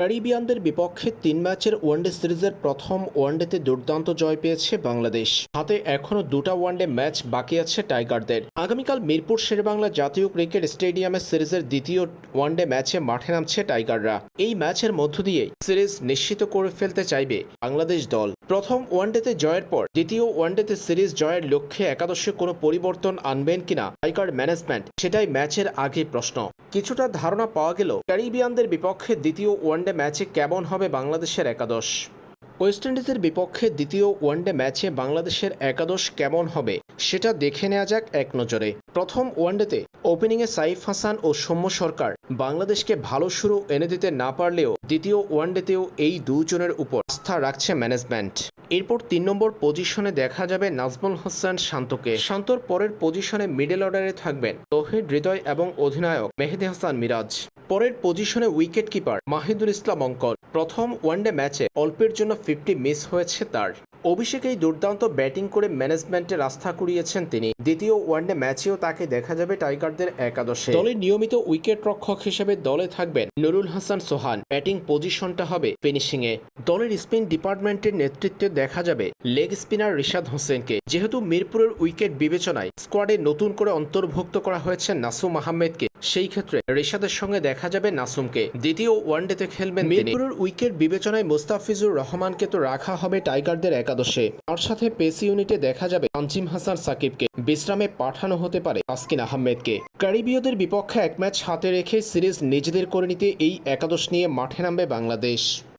ক্যারিবিয়ানদের বিপক্ষে তিন ম্যাচের ওয়ানডে সিরিজের প্রথম ওয়ানডেতে দুর্দান্ত জয় পেয়েছে বাংলাদেশ। হাতে এখনও দুটা ওয়ানডে ম্যাচ বাকি আছে টাইগারদের। আগামীকাল মিরপুর শেরেবাংলা জাতীয় ক্রিকেট স্টেডিয়ামে সিরিজের দ্বিতীয় ওয়ানডে ম্যাচে মাঠে নামছে টাইগাররা। এই ম্যাচের মধ্য দিয়ে সিরিজ নিশ্চিত করে ফেলতে চাইবে বাংলাদেশ দল। প্রথম ওয়ানডেতে জয়ের পর দ্বিতীয় ওয়ানডেতে সিরিজ জয়ের লক্ষ্যে একাদশে কোনো পরিবর্তন আনবেন কিনা টাইগার ম্যানেজমেন্ট, সেটাই ম্যাচের আগে প্রশ্ন। কিছুটা ধারণা পাওয়া গেল ক্যারিবিয়ানদের বিপক্ষে দ্বিতীয় ওয়ানডে ম্যাচে কেমন হবে বাংলাদেশের একাদশ। ওয়েস্ট ইন্ডিজের বিপক্ষে দ্বিতীয় ওয়ানডে ম্যাচে বাংলাদেশের একাদশ কেমন হবে সেটা দেখে নেওয়া যাক এক নজরে। প্রথম ওয়ানডেতে ওপেনিংয়ে সাইফ হাসান ও সৌম্য সরকার বাংলাদেশকে ভালো শুরু এনে দিতে না পারলেও দ্বিতীয় ওয়ানডেতেও এই দুজনের উপর আস্থা রাখছে ম্যানেজমেন্ট। এরপর তিন নম্বর পজিশনে দেখা যাবে নাজমুল হোসেন শান্তকে। শান্তর পরের পজিশনে মিডল অর্ডারে থাকবেন তহিদ হৃদয় এবং অধিনায়ক মেহেদি হাসান মিরাজ। পরের পজিশনে উইকেট কিপার মাহিদুল ইসলাম অঙ্কন। প্রথম ওয়ানডে ম্যাচে অল্পের জন্য ফিফটি মিস হয়েছে তার। অভিষেকেই দুর্দান্ত ব্যাটিং করে ম্যানেজমেন্টের রাস্তা কুড়িয়েছেন তিনি। দ্বিতীয় ওয়ানডে ম্যাচেও তাকে দেখা যাবে টাইগারদের একাদশে। দলের নিয়মিত উইকেট রক্ষক হিসেবে দলে থাকবেন নুরুল হাসান সোহান। ব্যাটিং পজিশনটা হবে ফিনিশিং এ দলের স্পিন ডিপার্টমেন্টের নেতৃত্বে দেখা যাবে লেগ স্পিনার রিশাদ হোসেনকে। যেহেতু মিরপুরের উইকেট বিবেচনায়, স্কোয়াডে নতুন করে অন্তর্ভুক্ত করা হয়েছে নাসুম আহমেদকে। সেই ক্ষেত্রে রেশাদের সঙ্গে দেখা যাবে নাসুমকে। দ্বিতীয় ওয়ানডেতে খেলবেন মিরপুরের উইকেট বিবেচনায় মোস্তাফিজুর রহমানকে তো রাখা হবে টাইগারদের একাদশে। তার সাথে পেস ইউনিটে দেখা যাবে তানজিম হাসান সাকিবকে। বিশ্রামে পাঠানো হতে পারে তাসকিন আহমেদকে। ক্যারিবীয়দের বিপক্ষে এক ম্যাচ হাতে রেখে সিরিজ নিজেদের করে নিতে এই একাদশ নিয়ে মাঠে নামবে বাংলাদেশ।